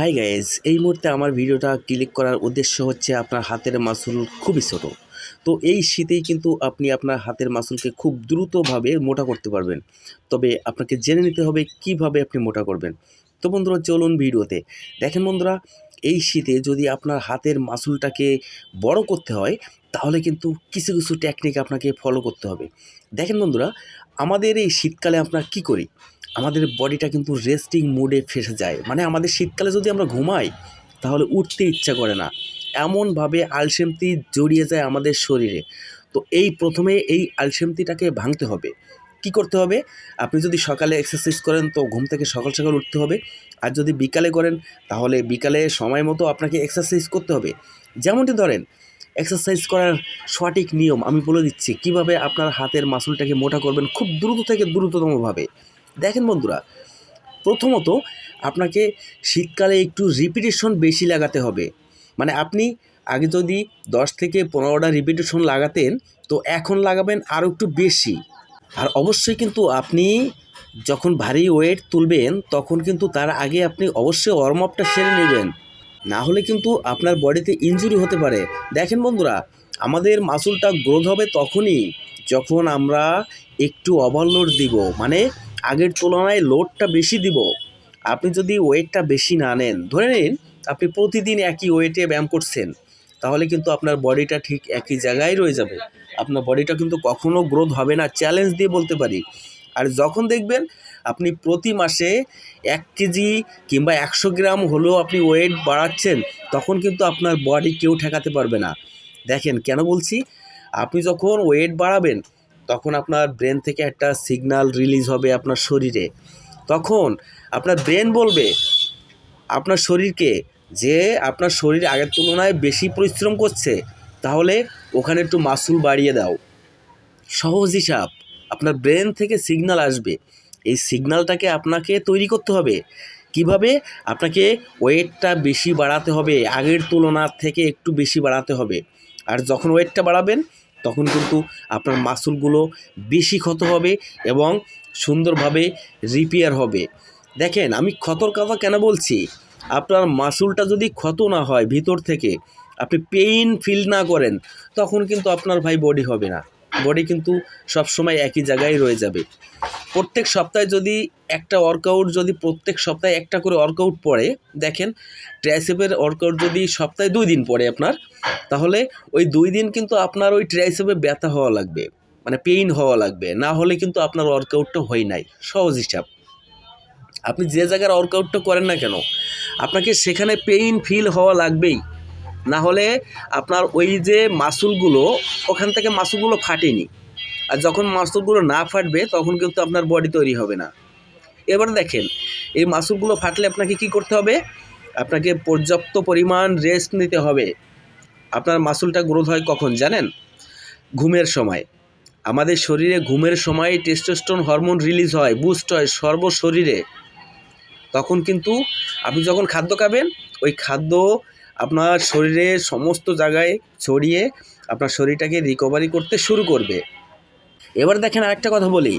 Hi guys এই মুহূর্তে আমার ভিডিওটা ক্লিক করার উদ্দেশ্য হচ্ছে আপনার হাতের মাসুল খুবই ছোট। তো এই শীতেই কিন্তু আপনি আপনার হাতের মাসুলকে খুব দ্রুতভাবে মোটা করতে পারবেন। তবে আপনাকে জেনে নিতে হবে কীভাবে আপনি মোটা করবেন। তো বন্ধুরা, চলুন ভিডিওতে। দেখেন বন্ধুরা, এই শীতে যদি আপনার হাতের মাসুলটাকে বড় করতে হয়, তাহলে কিন্তু কিছু কিছু টেকনিক আপনাকে ফলো করতে হবে। দেখেন বন্ধুরা, আমাদের এই শীতকালে আমরা কি করি? আমাদের বডিটা কিন্তু রেস্টিং মুডে ফেসে যায়। মানে আমাদের শীতকালে যদি আমরা ঘুমাই, তাহলে উঠতে ইচ্ছা করে না। এমনভাবে আলসেমতি জড়িয়ে যায় আমাদের শরীরে। তো এই প্রথমে এই আলসেমতিটাকে ভাঙতে হবে। কি করতে হবে? আপনি যদি সকালে এক্সারসাইজ করেন, তো ঘুম থেকে সকাল সকাল উঠতে হবে। আর যদি বিকালে করেন, তাহলে বিকালে সময় মতো আপনাকে এক্সারসাইজ করতে হবে। যেমনটি ধরেন এক্সারসাইজ করার সঠিক নিয়ম আমি বলে দিচ্ছি। কীভাবে আপনার হাতের মাসুলটাকে মোটা করবেন, খুব দ্রুত থেকে দ্রুততমভাবে দেখেন বন্ধুরা, প্রথমত আপনাকে শীতকালে একটু রিপিটেশন বেশি লাগাতে হবে। মানে আপনি আগে যদি দশ থেকে পনেরোটা রিপিটেশন লাগাতেন, তো এখন লাগাবেন আরও একটু বেশি। আর অবশ্যই কিন্তু আপনি যখন ভারী ওয়েট তুলবেন, তখন কিন্তু তার আগে আপনি অবশ্যই ওয়ার্ম আপটা সেরে নেবেন। না হলে কিন্তু আপনার বডিতে ইনজুরি হতে পারে। দেখেন বন্ধুরা, আমাদের মাসুলটা গ্রোথ হবে তখনই যখন আমরা একটু ওভারলোড দিব। মানে আগের তুলনায় লোডটা বেশি দিব। আপনি যদি ওয়েটটা বেশি না নেন, ধরে নিন আপনি প্রতিদিন একই ওয়েটে ব্যায়াম করছেন, তাহলে কিন্তু আপনার বডিটা ঠিক একই জায়গায় রয়ে যাবে। আপনার বডিটা কিন্তু কখনো গ্রোথ হবে না চ্যালেঞ্জ দিয়ে বলতে পারি। আর যখন দেখবেন আপনি প্রতি মাসে এক কেজি কিংবা একশো গ্রাম হলেও আপনি ওয়েট বাড়াচ্ছেন, তখন কিন্তু আপনার বডি কেউ ঠেকাতে পারবে না। দেখেন, কেন বলছি? আপনি যখন ওয়েট বাড়াবেন তখন আপনার ব্রেন থেকে একটা সিগনাল রিলিজ হবে আপনার শরীরে। তখন আপনার ব্রেন বলবে, আপনার শরীরকে যে আপনার শরীর আগের তুলনায় বেশি পরিশ্রম করছে, তাহলে ওখানে একটু মাসুল বাড়িয়ে দাও। সহজ হিসাব, আপনার ব্রেন থেকে সিগনাল আসবে। এই সিগনালটাকে আপনাকে তৈরি করতে হবে। কীভাবে? আপনাকে ওয়েটটা বেশি বাড়াতে হবে, আগের তুলনার থেকে একটু বেশি বাড়াতে হবে। আর যখন ওয়েটটা বাড়াবেন তখন কিন্তু আপনার মাসুলগুলো বেশি ক্ষত হবে এবং সুন্দরভাবে রিপেয়ার হবে। দেখেন, আমি ক্ষতর কথা কেন বলছি? আপনার মাসুলটা যদি ক্ষত না হয় ভিতর থেকে, আপনি পেইন ফিল না করেন, তখন কিন্তু আপনার ভাই বডি হবে না। বডি কিন্তু সবসময় একই জায়গায় রয়ে যাবে। প্রত্যেক সপ্তাহে যদি একটা ওয়ার্কআউট যদি প্রত্যেক সপ্তাহে একটা করে ওয়ার্কআউট পড়ে, দেখেন ট্রাইসেপের ওয়ার্কআউট যদি সপ্তাহে দুই দিন পড়ে আপনার, তাহলে ওই দুই দিন কিন্তু আপনার ওই ট্রাইসেপে ব্যথা হওয়া লাগবে মানে পেইন হওয়া লাগবে, না হলে কিন্তু আপনার ওয়ার্কআউটটা হয় নাই, সহজ হিসাব। আপনি যে জায়গার ওয়ার্কআউটটা করেন না কেন, আপনাকে সেখানে পেইন ফিল হওয়া লাগবেই। না হলে আপনার ওই যে মাসুলগুলো, ওখান থেকে মাসুলগুলো ফাটেনি। আর যখন মাসুলগুলো না ফাটবে, তখন কিন্তু আপনার বডি তৈরি হবে না। এবার দেখেন, এই মাসুলগুলো ফাটলে আপনাকে কি করতে হবে? আপনাকে পর্যাপ্ত পরিমাণ রেস্ট নিতে হবে। আপনার মাসুলটা গ্রোথ হয় কখন জানেন? ঘুমের সময়। আমাদের শরীরে ঘুমের সময় টেস্টোস্টোন হরমোন রিলিজ হয় বুস্ট হয় সর্ব শরীরে। তখন কিন্তু আপনি যখন খাদ্য খাবেন, ওই খাদ্য আপনার শরীরের সমস্ত জায়গায় ছড়িয়ে আপনার শরীরটাকে রিকভারি করতে শুরু করবে। এবার দেখেন আরেকটা কথা বলি।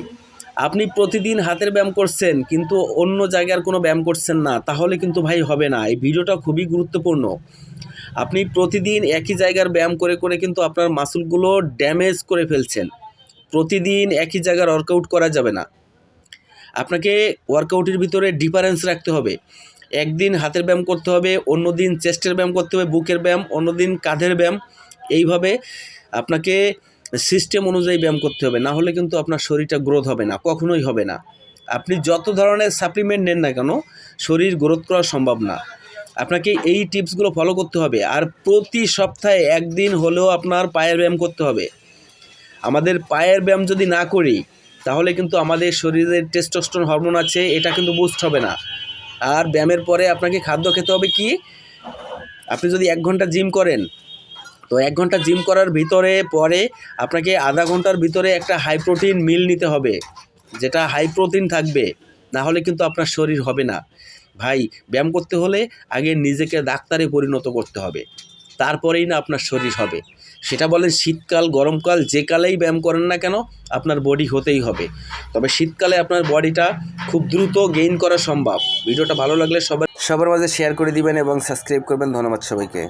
আপনি প্রতিদিন হাতের ব্যায়াম করছেন, কিন্তু অন্য জায়গার কোনো ব্যায়াম করছেন না, তাহলে কিন্তু ভাই হবে না। এই ভিডিওটা খুবই গুরুত্বপূর্ণ। আপনি প্রতিদিন একই জায়গার ব্যায়াম করে করে কিন্তু আপনার মাসুলগুলো ড্যামেজ করে ফেলছেন। প্রতিদিন একই জায়গার ওয়ার্কআউট করা যাবে না। আপনাকে ওয়ার্কআউটের ভিতরে ডিফারেন্স রাখতে হবে। একদিন হাতের ব্যায়াম করতে হবে অন্য দিন চেস্টের ব্যায়াম করতে হবে, বুকের ব্যায়াম অন্য দিন কাঁধের ব্যায়াম। এইভাবে আপনাকে সিস্টেম অনুযায়ী ব্যায়াম করতে হবে, না হলে কিন্তু আপনার শরীরটা গ্রোথ হবে না, কখনোই হবে না। আপনি যত ধরনের সাপ্লিমেন্ট নেন না কেন, শরীর গ্রোথ করা সম্ভব না। আপনাকে এই টিপসগুলো ফলো করতে হবে, আর প্রতি সপ্তাহে একদিন হলেও আপনার পায়ের ব্যায়াম করতে হবে। আমাদের পায়ের ব্যায়াম যদি না করি, তাহলে কিন্তু আমাদের শরীরের টেস্টোস্টেরন হরমোন আছে, এটা কিন্তু বুস্ট হবে না। আর ব্যায়ামের পরে আপনাকে খাদ্য খেতে হবে কি? আপনি যদি এক ঘণ্টা জিম করেন, তো এক ঘণ্টা জিম করার ভিতরে, পরে আপনাকে আধা ঘণ্টার ভিতরে একটা হাই প্রোটিন মিল নিতে হবে, যেটা হাই প্রোটিন থাকবে না হলে কিন্তু আপনার শরীর হবে না। ভাই, ব্যায়াম করতে হলে আগে নিজেকে ডাক্তারে পরিণত করতে হবে, তারপরেই না আপনার শরীর হবে। সেটা বলেন শীতকাল, গরমকাল, যে কালেই ব্যায়াম করেন না কেন, আপনার বডি হতেই হবে। তবে শীতকালে আপনার বডিটা খুব দ্রুত গেইন করা সম্ভব। ভিডিওটা ভালো লাগলে সবার সবার মাঝে শেয়ার করে দিবেন এবং সাবস্ক্রাইব করবেন। ধন্যবাদ সবাইকে।